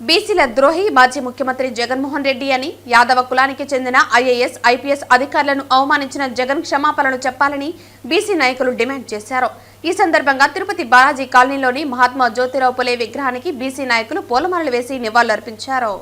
బీసీల ద్రోహి మాజీ ముఖ్యమంత్రి జగన్మోహన్ రెడ్డి అని యాదవ కులానికి చెందిన ఐఏఎస్ ఐపీఎస్ అధికారులను అవమానించిన జగన్ క్షమాపణలు చెప్పాలని బీసీ నాయకులు డిమాండ్ చేశారు. ఈ సందర్భంగా తిరుపతి బాలాజీ కాలనీలోని మహాత్మా జ్యోతిరావు పులే విగ్రహానికి బీసీ నాయకులు పూలమాలలు వేసి నివాళులర్పించారు.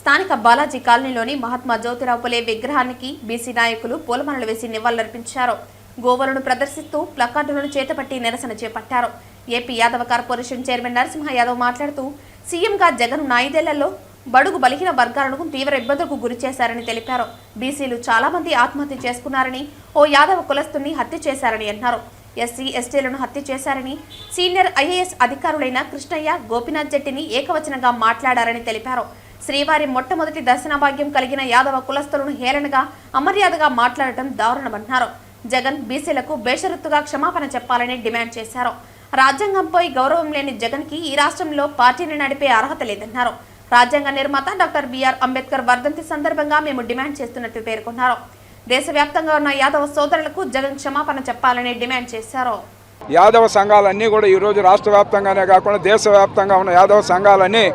స్థానిక బాలాజీ కాలనీలోని మహాత్మా జ్యోతిరావు పులే విగ్రహానికి బీసీ నాయకులు పూలమాలలు వేసి నివాళులర్పించారు. గోవులను ప్రదర్శిస్తూ ప్లకార్డులను చేతపట్టి నిరసన చేపట్టారు. AP Yadava corporation chairman Narasimha Yadav మాట్లాడుతూ సీఎంగా జగన్ ఐదేళ్ళలో బడుగు బలహీన వర్గాలను తీవ్ర ఇబ్బందులకు గురి చేశారని తెలిపారు. బీసీలు చాలా మంది ఆత్మహత్య చేసుకున్నారని ఓ యాదవ కులస్తుని హత్య చేశారని అన్నారు. ఎస్సీ ఎస్టీలను హత్య చేశారని సీనియర్ ఐఏఎస్ అధికారులైన కృష్ణయ్య గోపినాథ్ జట్టిని ఏకవచనంగా మాట్లాడారని తెలిపారు. శ్రీవారి మొట్టమొదటి దర్శన భాగ్యం కలిగిన యాదవ కులస్తులను హేళనగా అమర్యాదగా మాట్లాడటం దారుణమన్నారు. జగన్ బీసీలకు బేషరత్తుగా క్షమాపణ చెప్పాలని డిమాండ్ చేశారు. రాజ్యాంగంపై గౌరవం లేని జగన్కి ఈ రాష్ట్రంలో పార్టీని నడిపే అర్హత లేదన్నారు. రాజ్యాంగ నిర్మాత డాక్టర్ బిఆర్ అంబేద్కర్ వర్ధంతి సందర్భంగా మేము డిమాండ్ చేస్తున్నట్టు పేర్కొన్నారు. దేశవ్యాప్తంగా ఉన్న యాదవ సోదరులకు జగన్ క్షమాపణ చెప్పాలని డిమాండ్ చేశారు. యాదవ సంఘాలన్నీ కూడా ఈరోజు రాష్ట్ర వ్యాప్తంగానే కాకుండా దేశవ్యాప్తంగా ఉన్న యాదవ సంఘాలన్నీ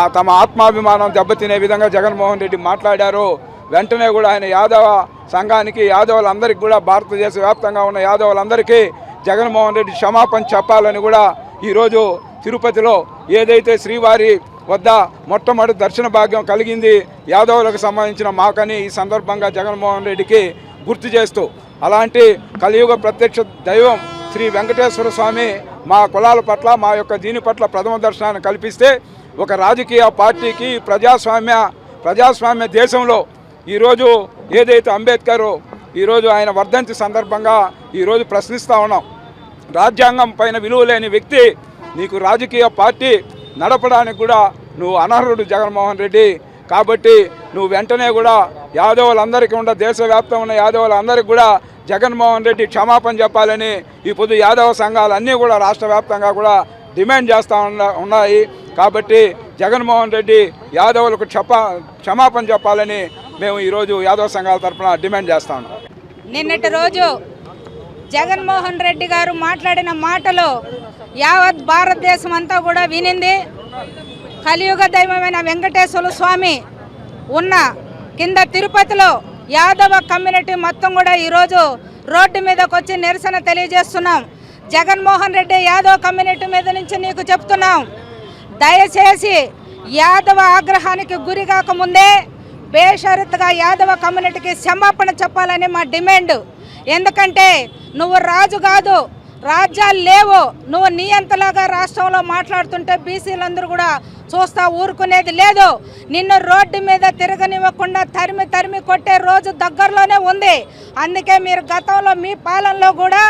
ఆ తమ ఆత్మాభిమానం దెబ్బతినే విధంగా జగన్మోహన్ రెడ్డి మాట్లాడారు. వెంటనే కూడా ఆయన యాదవ సంఘానికి యాదవులందరికీ కూడా భారతదేశ వ్యాప్తంగా ఉన్న యాదవులందరికీ జగన్మోహన్ రెడ్డి క్షమాపణ చెప్పాలని కూడా ఈరోజు తిరుపతిలో ఏదైతే శ్రీవారి వద్ద మొట్టమొదటి దర్శన భాగ్యం కలిగింది యాదవులకు సంబంధించిన మాకని ఈ సందర్భంగా జగన్మోహన్ రెడ్డికి గుర్తు చేస్తూ అలాంటి కలియుగ ప్రత్యక్ష దైవం శ్రీ వెంకటేశ్వర స్వామి మా కులాల పట్ల మా యొక్క దీని పట్ల ప్రథమ దర్శనాన్ని కల్పిస్తే ఒక రాజకీయ పార్టీకి ప్రజాస్వామ్య ప్రజాస్వామ్య దేశంలో ఈరోజు ఏదైతే అంబేద్కర్ ఈరోజు ఆయన వర్ధంతి సందర్భంగా ఈరోజు ప్రశ్నిస్తూ ఉన్నాం. రాజ్యాంగం పైన విలువ లేని వ్యక్తి నీకు రాజకీయ పార్టీ నడపడానికి కూడా నువ్వు అనర్హుడు జగన్మోహన్ రెడ్డి. కాబట్టి నువ్వు వెంటనే కూడా యాదవులందరికీ ఉన్న దేశవ్యాప్తం ఉన్న యాదవులందరికీ కూడా జగన్మోహన్ రెడ్డి క్షమాపణ చెప్పాలని ఈ పొద్దు యాదవ సంఘాలు అన్నీ కూడా రాష్ట్ర వ్యాప్తంగా కూడా డిమాండ్ చేస్తూ ఉన్న ఉన్నాయి. కాబట్టి జగన్మోహన్ రెడ్డి యాదవులకు క్షపా క్షమాపణ చెప్పాలని మేము ఈరోజు యాదవ సంఘాల తరఫున డిమాండ్ చేస్తా ఉన్నాం. నిన్నటి రోజు జగన్మోహన్ రెడ్డి గారు మాట్లాడిన మాటలు యావత్ భారతదేశం అంతా కూడా వినింది. కలియుగ దైవమైన వెంకటేశ్వర స్వామి ఉన్న కింద తిరుపతిలో యాదవ కమ్యూనిటీ మొత్తం కూడా ఈరోజు రోడ్డు మీదకి వచ్చి నిరసన తెలియజేస్తున్నాం. జగన్మోహన్ రెడ్డి యాదవ కమ్యూనిటీ మీద నుంచి నీకు చెప్తున్నాం. దయచేసి యాదవ ఆగ్రహానికి గురి కాకముందే బేషరత్గా యాదవ కమ్యూనిటీకి క్షమాపణ చెప్పాలని మా డిమాండ్. ఎందుకంటే నువ్వు రాజు కాదు రాజ్యాలు లేవు. నువ్వు నియంతలాగా రాష్ట్రంలో మాట్లాడుతుంటే బీసీలందరూ కూడా చూస్తా ఊరుకునేది లేదు. నిన్ను రోడ్డు మీద తిరగనివ్వకుండా తరిమి తరిమి కొట్టే రోజు దగ్గరలోనే ఉంది. అందుకే మీరు గతంలో మీ పాలనలో కూడా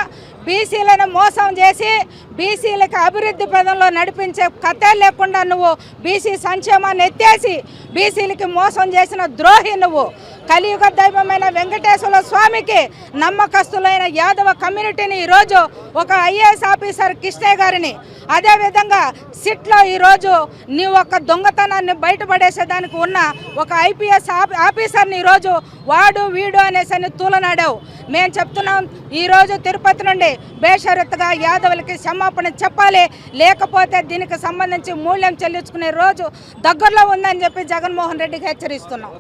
బీసీలను మోసం చేసి బీసీలకు అభివృద్ధి పదంలో నడిపించే కథే లేకుండా నువ్వు బీసీ సంక్షేమాన్ని ఎత్తేసి బీసీలకి మోసం చేసిన ద్రోహి నువ్వు. కలియుగ దైవమైన వెంకటేశ్వర స్వామికి నమ్మకస్తులైన యాదవ కమ్యూనిటీని ఈరోజు ఒక ఐఏఎస్ ఆఫీసర్ కృష్ణయ్య గారిని అదేవిధంగా సిట్లో ఈరోజు నీ ఒక దొంగతనాన్ని బయటపడేసేదానికి ఉన్న ఒక ఐపీఎస్ ఆఫీసర్ని ఈరోజు వాడు వీడు అనేసి అని తూలనాడావు. మేము చెప్తున్నాం ఈరోజు తిరుపతి నుండి బేషరత్తుగా యాదవులకి క్షమాపణ చెప్పాలి. లేకపోతే దీనికి సంబంధించి మూల్యం చెల్లించుకునే రోజు దగ్గరలో ఉందని చెప్పి జగన్మోహన్ రెడ్డికి హెచ్చరిస్తున్నాం.